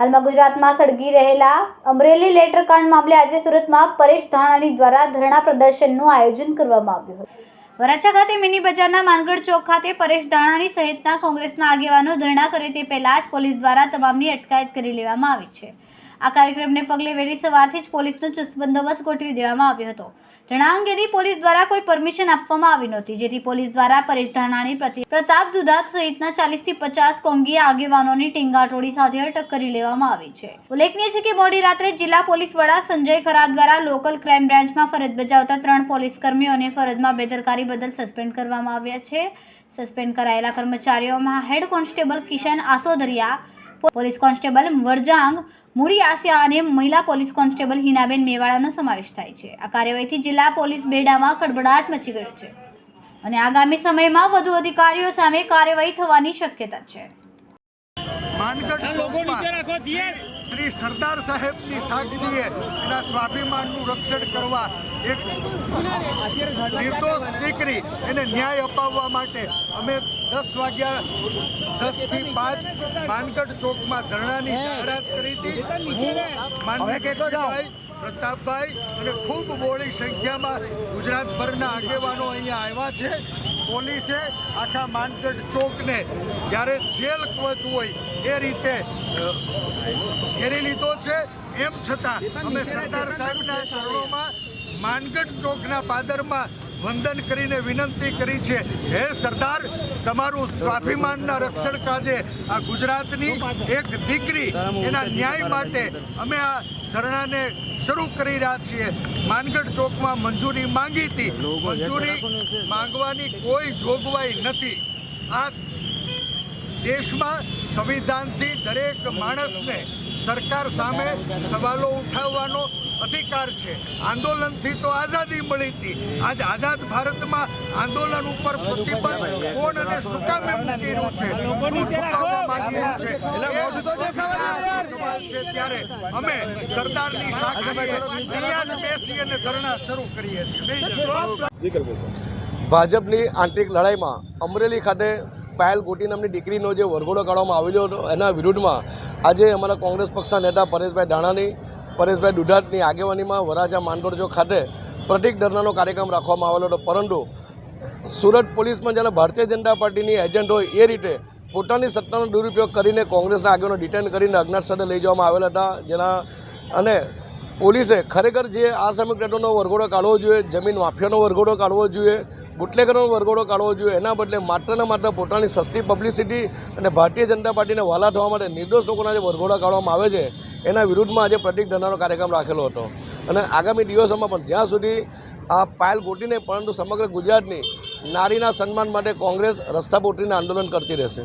હાલમાં ગુજરાતમાં સળગી રહેલા અમરેલી લેટર કાંડ મામલે આજે સુરતમાં પરેશ ધાણાની દ્વારા ધરણા પ્રદર્શનનું આયોજન કરવામાં આવ્યું હતું. વરાછા ખાતે મિની બજારના માનગઢ ચોક ખાતે પરેશ ધાણાની સહિતના કોંગ્રેસના આગેવાનો ધરણા કરે તે પહેલા જ પોલીસ દ્વારા તમામની અટકાયત કરી લેવામાં આવી છે. આ કાર્યક્રમને પગલે વહેલી સવારથી જ પોલીસનો ચુસ્ત બંદોબસ્ત ગોઠવી દેવામાં આવ્યો હતો. ધરણા અંગેની પોલીસ દ્વારા કોઈ પરમિશન આપવામાં આવી નહોતી, જેથી પોલીસ દ્વારા પરેશ પ્રતિ, પ્રતાપ દુધાત સહિતના ચાલીસથી પચાસ કોંગી આગેવાનોની ટીંગાટોળી સાથે અટક કરી લેવામાં આવી છે. ઉલ્લેખનીય છે કે મોડી રાત્રે જિલ્લા પોલીસ વડા સંજય ખરા દ્વારા લોકલ ક્રાઇમ બ્રાન્ચમાં ફરજ બજાવતા ત્રણ પોલીસ કર્મીઓને ફરજમાં બેદરકારી બદલ સસ્પેન્ડ કરવામાં આવ્યા છે. સસ્પેન્ડ કરાયેલા કર્મચારીઓમાં head constable Kishan Asodariya police constable Varjang Mudi Asiya અને મહિલા પોલીસ કોન્સ્ટેબલ હિનાબેન મેવાડાનો સમાવેશ થાય છે. આ કાર્યવાહીથી જિલ્લા પોલીસ બેડામાં ખળબળાટ મચી ગયો છે. અને આગામી સમયમાં વધુ અધિકારીઓ સામે કાર્યવાહી થવાની શક્યતા છે. માનગઢ ચોકમાં શ્રી શ્રી સરદાર સાહેબની સાક્ષીએ એના સ્વાભિમાનનું રક્ષણ કરવા એક નિર્દોષ દીકરી એને ન્યાય અપાવવા માટે અમે દસ વાગ્યા દસથી પાંચ માનગઢ ચોકમાં ધરણાની જાહેરાત કરી હતી. હું માનગઢભાઈ પ્રતાપભાઈ અને ખૂબ બોળી સંખ્યામાં ગુજરાતભરના આગેવાનો અહીંયા આવ્યા છે. પોલીસે આખા માનગઢ ચોકને જ્યારે જેલ કોચ હોય એ રીતે ઘેરી લીધો છે. એમ છતાં અમે સરદાર સાહેબના ચરણોમાં માનગઢ ચોકના પાદરમાં વંદન કરીને વિનંતી કરી છે. હે સરદાર તમારું સ્વાભિમાનના રક્ષણ કાજે આ ગુજરાતની એક દીકરી એના ન્યાય માટે અમે આ ધરણાને શરૂ કરી રહ્યા છીએ. માનગઢ ચોકમાં મંજૂરી માંગી હતી. મંજૂરી માંગવાની કોઈ જોગવાઈ નથી. આ દેશમાં સંવિધાનથી દરેક માણસને સરકાર સામે સવાલો ઉઠાવવાનો અધિકાર છે. આંદોલનથી તો આઝાદી મળી હતી. આજ આઝાદ ભારતમાં આંદોલન ઉપર પ્રતિબંધ કોણ અને શું કામ મૂકી રહ્યું છે? શું છુપાવવા માંગી રહ્યું છે? છે ત્યારે અમે સરદારની સાક્ષીએ બેસી અને ધરણા શરૂ કરીએ ભાજપની આંતરિક લડાઈમાં અમરેલી ખાતે પાયલ ગોટી નામની દીકરીનો જે વરઘોડો કાઢવામાં આવેલો હતો, એના વિરુદ્ધમાં આજે અમારા કોંગ્રેસ પક્ષના નેતા પરેશભાઈ દાણાની પરેશભાઈ દુધાટની આગેવાનીમાં વરાજા માંડોરજો ખાતે પ્રતિક ધરણાનો કાર્યક્રમ રાખવામાં આવેલો હતો. પરંતુ સુરત પોલીસમાં જ્યારે ભારતીય જનતા પાર્ટીની એજન્ટ હોય એ રીતે પોતાની સત્તાનો દુરુપયોગ કરીને કોંગ્રેસના આગેવાનો ડિટેન કરીને અજ્ઞાત સ્થળે લઈ જવામાં આવેલા હતા. જેના અને પોલીસે ખરેખર જે આ ટેટોનો વરઘોડો કાઢવો જોઈએ, જમીન માફિયાનો વરઘોડો કાઢવો જોઈએ, બુટલેગરનો વરઘોડો કાઢવો જોઈએ, એના બદલે માત્ર ને માત્ર પોતાની સસ્તી પબ્લિસિટી અને ભારતીય જનતા પાર્ટીને વાલા થવા માટે નિર્દોષ લોકોના જે વરઘોડા કાઢવામાં આવે છે, એના વિરુદ્ધમાં આજે પ્રતિક ધરણાનો કાર્યક્રમ રાખેલો હતો. અને આગામી દિવસોમાં પણ જ્યાં સુધી આ પાયલ ગોટીને, પરંતુ સમગ્ર ગુજરાતની નારીના સન્માન માટે કોંગ્રેસ રસ્તા પર આંદોલન કરતી રહેશે.